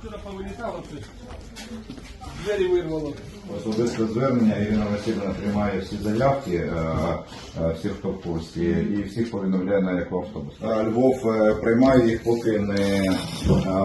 Вчора повилітало все. Двері вирвало. Особисте звернення Ірина Васильівна приймає всі заявки, е, е, всіх, хто в курсі, і всіх повідомляє на яку автобус. Львов е, приймає їх, поки не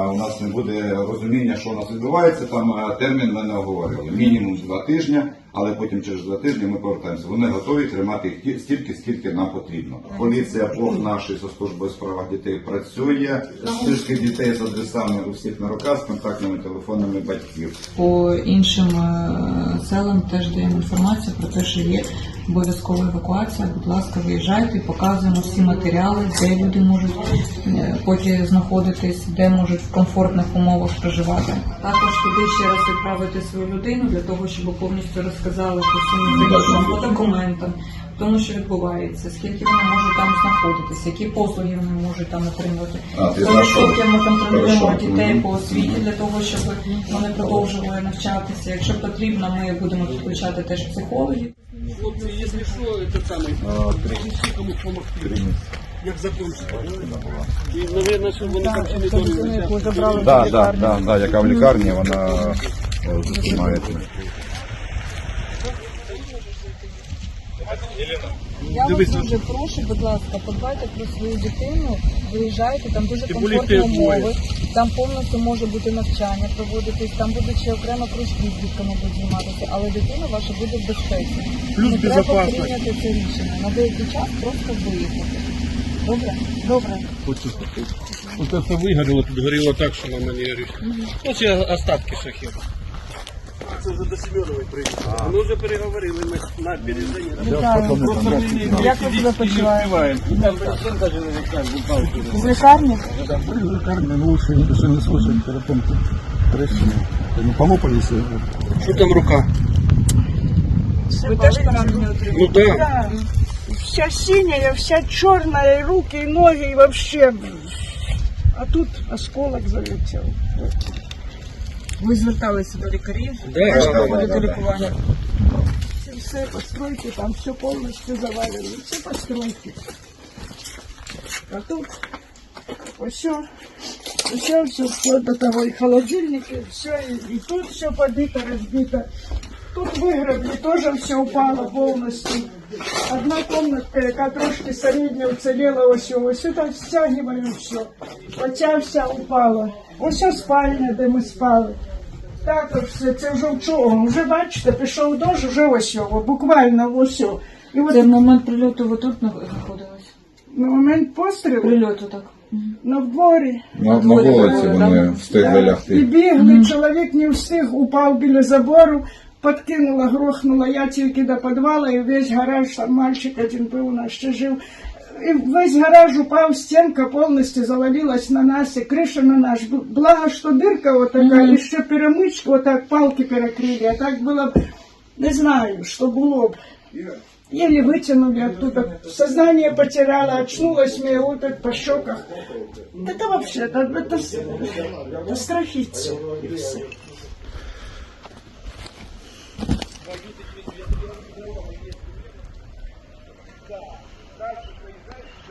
у нас не буде розуміння, що у нас відбувається. Там термін ми не оговорили. Мінімум два тижні, але потім через два тижні ми повертаємося. Вони готові тримати їх стільки, скільки нам потрібно. Поліція по нашій со службою справах дітей працює. Списки дітей з адресами у всіх на руках, з контактними телефонами батьків. По іншим е, селам теж даємо інформацію про те, що є обов'язкова евакуація. Будь ласка, виїжджайте, показуємо всі матеріали, де люди можуть потім поки знаходитись, де можуть в комфортних умовах проживати. Також туди ще раз відправити свою людину для того, щоб повністю розказали по всім документам. Тому що відбувається, скільки вони можуть там знаходитися, які послуги вони можуть там отримувати. А, ти Тому скільки ми контролюємо Хорошо. дітей по освіті для того, щоб вони продовжували навчатися. Якщо потрібно, ми будемо підключати теж психологів. Хлопці, якщо що, це саме, принеси комусь допомогти. Як закончити. І, мабуть, що вони там ще не домовилися. Да, да, да, да, яка в лікарні, вона е, займає. Я Дивись, вас дуже прошу, будь ласка, подбайте про свою дитину, виїжджайте, там дуже Тим більше комфортні ти там повністю може бути навчання проводитись, там будуть ще окремо кружки з дітками будуть зніматися, але дитина ваша буде в безпеці. Плюс Не треба безопасність. прийняти це рішення. На деякий час просто виїхати. Добре? Добре. Ось це все вигоріло, тут горіло так, що на манері. Ось є остатки шахів. Це вже до Семенової приїхали. Ми вже переговорили, ми на береженні. Як ви себе почуваєте? Там президент даже не знає, бухгалтер. З лікарні? Кармен лучше, не слушать, перепомки. Ну, полопали все. Що там рука? Ви теж поранення отримали? Ну так. Да. Вся синяя, вся черная, и руки, и ноги, и вообще. А тут осколок залетел. Ви зверталися до лікарів? Да, Теж да, проходите лікування? Все, все постройки, там все полностью завалено. Все постройки. А тут все, все, все, вплоть до того, и холодильники, все, и, и тут все побито, разбито. Тут выгребли, тоже все упало полностью. Одна комнатка, яка трошки середня уцелела, ось, ось тут стягиваю все. Оця вся упала. Ось ось спальня, де ми спали. Також все, це вже вчора. Вже бачите, пішов дощ, вже ось його, буквально ось. його. І от Це в момент прильоту ви тут знаходились? на момент пострілу Прильоту так. на дворі. На, на вулиці вони встигли І лягти. бігли, чоловік не встиг, упав біля забору, подкинула, грохнула, я тільки до підвала, і весь гараж, там мальчик один був, у нас ще жив. І весь гараж упав, стенка повністю завалилась на нас, і криша на наш. Благо, що дирка вот така, і ще перемичка, вот так палки перекрили, а так було б, не знаю, що було б. Еле вытянули оттуда. Сознание потеряла, очнулась мне вот так по щеках. Это вообще, это, это, с- это страхица. и всё.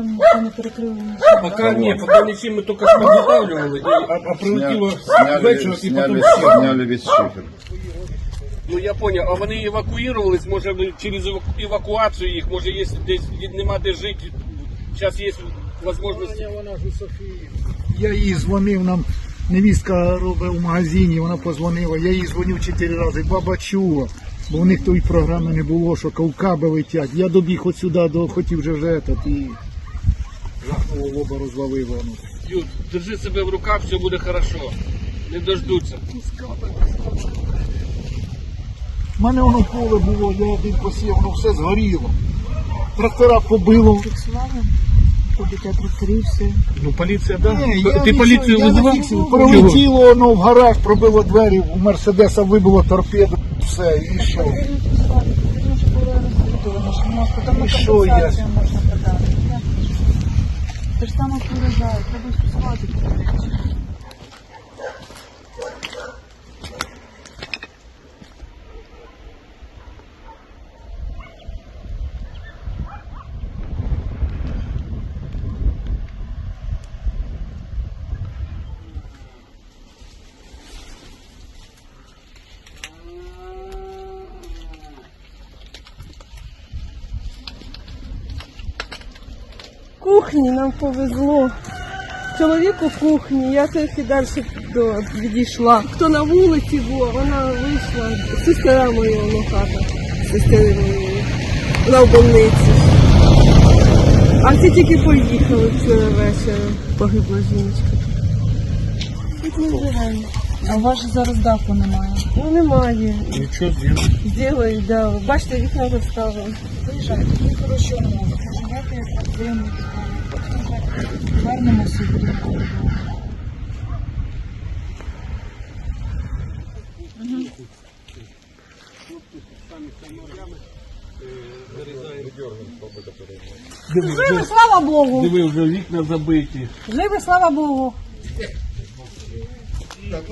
там ніхто не перекрили нічого. Пока ні, пока не всі ми тільки що підготавлювали, а, а вечором і потім сняли, все. сняли весь шифер. Ну я понял, а вони евакуювались, може ви через евакуацію їх, може є десь нема де жити. Зараз є можливість. Я їй дзвонив, нам невістка робить в магазині, вона позвонила, я їй дзвонив чотири рази, баба чула, бо в них тої програми не було, що кавкаби летять. Я добіг от сюди, до, хотів вже жахнуло лоба розвалило. воно. Юр, держи себе в руках, все буде хорошо. Не дождуться. У мене воно поле було, я один посів, воно все згоріло. Трактора побило. приходять, а тракторі все. Ну, поліція, да? Ні, Ти нічого- поліцію я не визивав? Пролетіло воно в гараж, пробило двері, у Мерседеса вибило торпеду, все, і що? І що я? Те ж саме виражає, треба співати. Кухні нам повезло. Чоловік у кухні, я трохи далі до, відійшла. Хто на вулиці був, вона вийшла. Сестра моя воно хата. Сестри моєї. Вона в больниці. А всі тільки поїхали вчора вечором. Погибла жіночка. Тут ми живемо. А у вас же зараз даху немає. Ну немає. Нічого зробити. Зробили, да. Бачите, вікна розставили. Виїжджайте, ми Дякую слава Богу! Диви, уже вікна забиті. Живи, слава Богу! Так,